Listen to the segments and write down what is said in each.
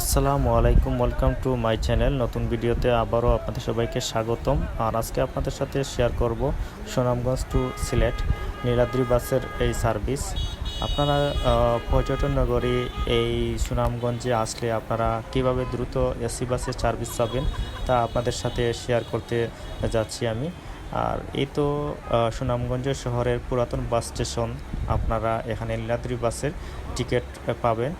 আসসালামু আলাইকুম, welcome to my channel. নতুন ভিডিওতে আবারও আপনাদের সবাইকে স্বাগতম। আর আজকে আপনাদের সাথে শেয়ার করব সুনামগঞ্জ টু সিলেট নীলাদ্রি বাসের এই সার্ভিস। আপনারা পর্যটন নগরী এই সুনামগঞ্জে আসলে আপনারা কীভাবে দ্রুত এসি বাসের সার্ভিস পাবেন তা আপনাদের সাথে শেয়ার করতে যাচ্ছি আমি। আর এই তো সুনামগঞ্জ শহরের পুরাতন বাস স্টেশন। আপনারা এখানে নীলাদ্রি বাসের টিকিট পাবেন।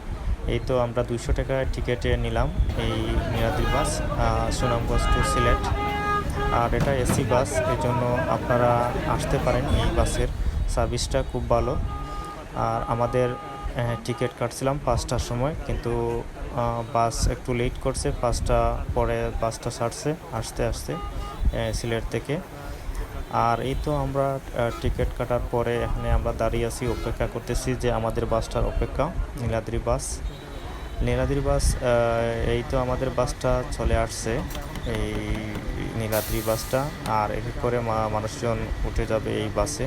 এই তো আমরা দুইশো টাকা টিকিটে নিলাম এই নীলাদ্রি বাস সুনামগঞ্জ টু সিলেট। আর এটা এসি বাস এই জন্য আপনারা আসতে পারেন এই বাসের। সার্ভিসটা খুব ভালো। আর আমাদের টিকিট কাটছিলাম পাঁচটার সময়, কিন্তু বাস একটু লেট করছে, পাঁচটা পরে বাসটা ছাড়ছে, আসতে আসতে সিলেট থেকে। আর এই তো আমরা টিকিট কাটার পরে এখানে আমরা দাঁড়িয়ে আছি, অপেক্ষা করতেছি যে আমাদের বাসটার অপেক্ষা, নীলাদ্রি বাস। নীলাদ্রি বাস এই তো আমাদের বাসটা চলে আসছে। এই নীলাদ্রি বাসটা, আর এক করে মানুষজন উঠে যাবে এই বাসে।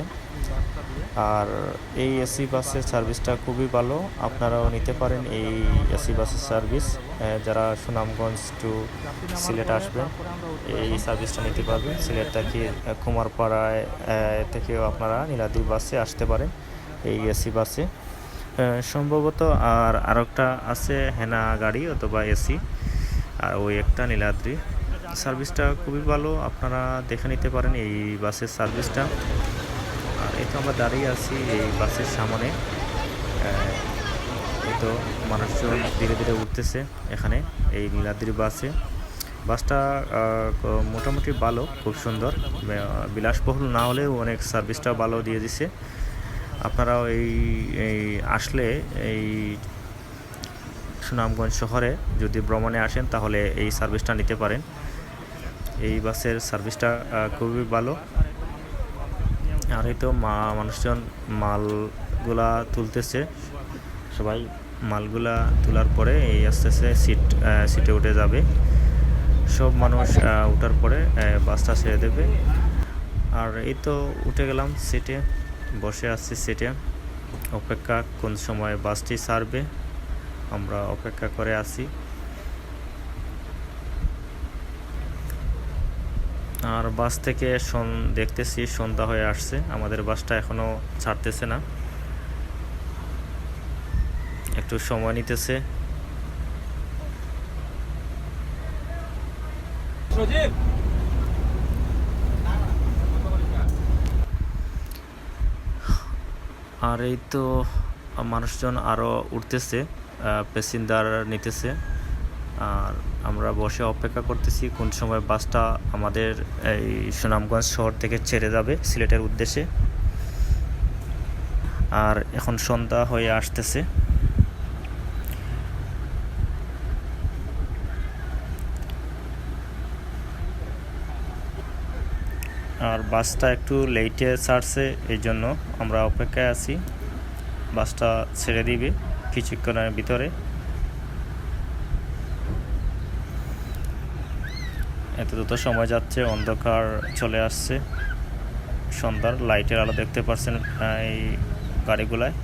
আর এই এসি বাসের সার্ভিসটা খুবই ভালো। আপনারাও নিতে পারেন এই এসি বাসের সার্ভিস। যারা সুনামগঞ্জ টু সিলেট আসবেন, এই সার্ভিসটা নিতে পারবেন। সিলেট থেকে কুমারপাড়ায় থেকেও আপনারা নীলাদ্রি বাসে আসতে পারেন এই এসি বাসে। সম্ভবত আর আরেকটা আছে হেনা গাড়ি অথবা এসি আর ওই একটা নীলাদ্রি। সার্ভিসটা খুবই ভালো, আপনারা দেখে নিতে পারেন এই বাসের সার্ভিসটা। আর এই তো আমরা দাঁড়িয়ে আছি এই বাসের সামনে। এই তো মানুষজন ধীরে ধীরে উঠতেছে এখানে এই নীলাদ্রি বাসে। বাসটা মোটামুটি ভালো, খুব সুন্দর। বিলাসবহুল না হলেও অনেক সার্ভিসটা ভালো দিয়ে দিছে। আপনারাও এই এই আসলে এই সুনামগঞ্জ শহরে যদি ভ্রমণে আসেন, তাহলে এই সার্ভিসটা নিতে পারেন। এই বাসের সার্ভিসটা খুবই ভালো। আর এই তো মা, মানুষজন মালগুলা তুলতেছে। সবাই মালগুলা তোলার পরে এই আস্তে আস্তে সিট সিটে উঠে যাবে। সব মানুষ ওঠার পরে বাসটা ছেড়ে দেবে। আর এই তো উঠে গেলাম সিটে। বসে আছি সিটে অপেক্ষা কোন সময় বাসটি ছাড়বে? আমরা অপেক্ষা করে আছি। আর বাস থেকে সন, দেখতেছি, সন্ধ্যা হয়ে আসছে। আমাদের বাসটা এখনও ছাড়তেছে না। একটু সময় নিতেছে। আর এই তো মানুষজন আরও উঠতেছে প্যাসেঞ্জার নিতেছে। আর আমরা বসে অপেক্ষা করতেছি কোন সময় বাসটা আমাদের এই সুনামগঞ্জ শহর থেকে ছেড়ে যাবে সিলেটের উদ্দেশ্যে। আর এখন সন্ধ্যা হয়ে আসতেছে। আর বাসটা একটু লেটে ছাড়ছে, এই জন্য আমরা অপেক্ষায় আছি। বাসটা ছেড়ে দিবে কিছুক্ষণের ভিতরে। এত দ্রুত সময় যাচ্ছে, অন্ধকার চলে আসছে। সন্ধ্যার লাইটের আলো দেখতে পাচ্ছেন এই গাড়িগুলায়।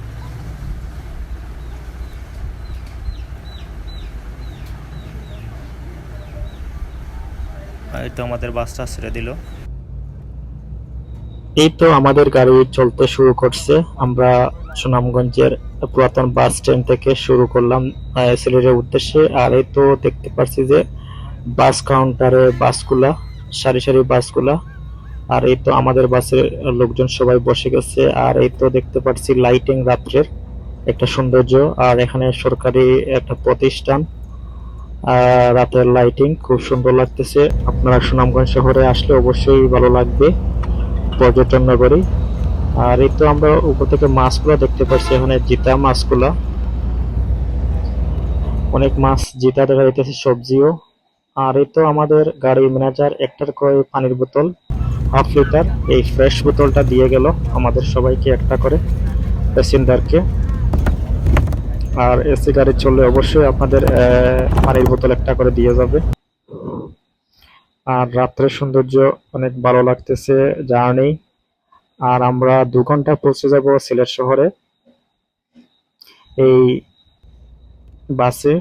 তো আমাদের বাসটা ছেড়ে দিল। এই তো আমাদের গাড়ি চলতে শুরু করছে। আমরা সুনামগঞ্জের পুরাতন বাস স্ট্যান্ড থেকে শুরু করলাম সিলেটের উদ্দেশ্যে। আর এই তো দেখতে পাচ্ছি যে বাস কাউন্টারে বাসগুলা, সারি সারি বাসগুলা। আর এই তো আমাদের বাসের লোকজন সবাই বসে গেছে। আর এই তো দেখতে পাচ্ছি লাইটিং রাত্রের একটা সৌন্দর্য। আর এখানে সরকারি একটা প্রতিষ্ঠান রাতের লাইটিং খুব সুন্দর লাগতেছে। আপনারা সুনামগঞ্জ শহরে আসলে অবশ্যই ভালো লাগবে। পর্যটন নগরী আর এই তো আমরা উপর থেকে মাছগুলো দেখতে পাচ্ছি, এখানে জিতা মাছগুলা। অনেক মাছ জিতা দেখা যাইতেছে, সবজিও। আর এই তো আমাদের গাড়ি ম্যানেজার একটার করে পানির বোতল, হাফ লিটার। এই ফ্রেশ বোতলটা দিয়ে গেল আমাদের সবাইকে একটা করে প্যাসেঞ্জারকে। আর এসি গাড়ি চললে অবশ্যই আপনাদের পানির বোতল একটা করে দিয়ে যাবে। আর রাত্রের সৌন্দর্য অনেক ভালো লাগতেছে জার্নি। আর আমরা দু ঘণ্টা পৌঁছে যাব সিলেট শহরে। এই বাসে।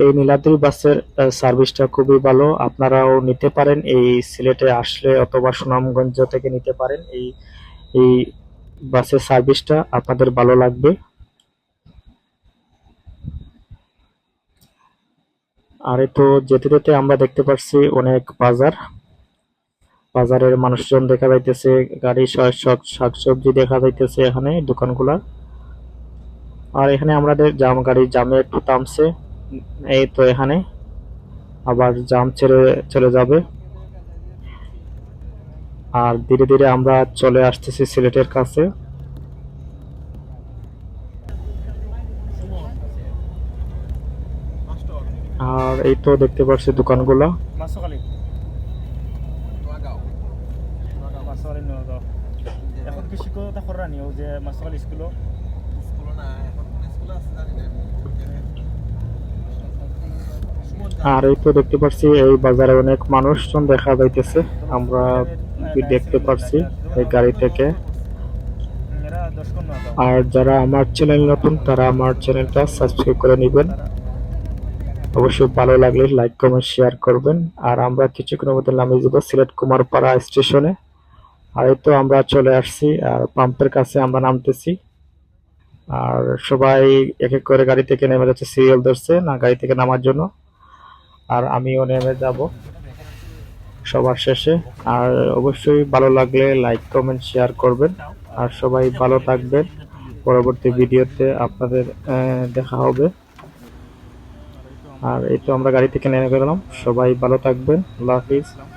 এই নীলাদ্রি বাসের সার্ভিসটা খুবই ভালো। আপনারাও নিতে পারেন এই সিলেটে আসলে অথবা সুনামগঞ্জ থেকে নিতে পারেন এই এই বাসের সার্ভিসটা। আপনাদের ভালো লাগবে। আর এই তো যেতে যেতে আমরা দেখতে পাচ্ছি অনেক বাজার। বাজারের মানুষজন দেখা যাইতেছে, গাড়ি শাকসবজি দেখা যাইতেছে এখানে, দোকানগুলা। আর এখানে আমাদের জাম গাড়ি, জামে একটু থামছে, এই তো এখানে। আবার জাম ছেড়ে, চলে যাবে। আর ধীরে ধীরে আমরা চলে আসতেছি সিলেটের কাছে। আর এই তো দেখতে পাচ্ছি দোকানগুলা মাছখালি মাছখালি এখন কি শিক্ষকতা করা নিও যে মাছখালি স্কুলও আর এই তো দেখতে পাচ্ছি এই বাজারে অনেক মানুষজন দেখা যাইতেছে আমরা দেখতে পাচ্ছি এই গাড়ি থেকে আর যারা আমার চ্যানেল নতুন তারা আমার চ্যানেলটা সাবস্ক্রাইব করে নেবেন অবশ্যই ভালো লাগলে লাইক কমেন্ট শেয়ার করবেন। আর আমরা কিছুক্ষণের মধ্যে নামিয়ে যাব সিলেট কুমারপাড়া স্টেশনে। আর তো আমরা চলে আসছি, আর পাম্পের কাছে আমরা নামতেছি। আর সবাই এক এক করে গাড়ি থেকে নেমে যাচ্ছে, সিরিয়াল ধরছে, না গাড়ি থেকে নামার জন্য। আর আমিও নেমে যাব সবার শেষে। আর অবশ্যই ভালো লাগলে লাইক কমেন্ট শেয়ার করবেন। আর সবাই ভালো থাকবেন। পরবর্তী ভিডিওতে আপনাদের দেখা হবে। আর এই তো আমরা গাড়ি থেকে নেমে গেলাম। সবাই ভালো থাকবেন। আল্লাহ হাফিজ।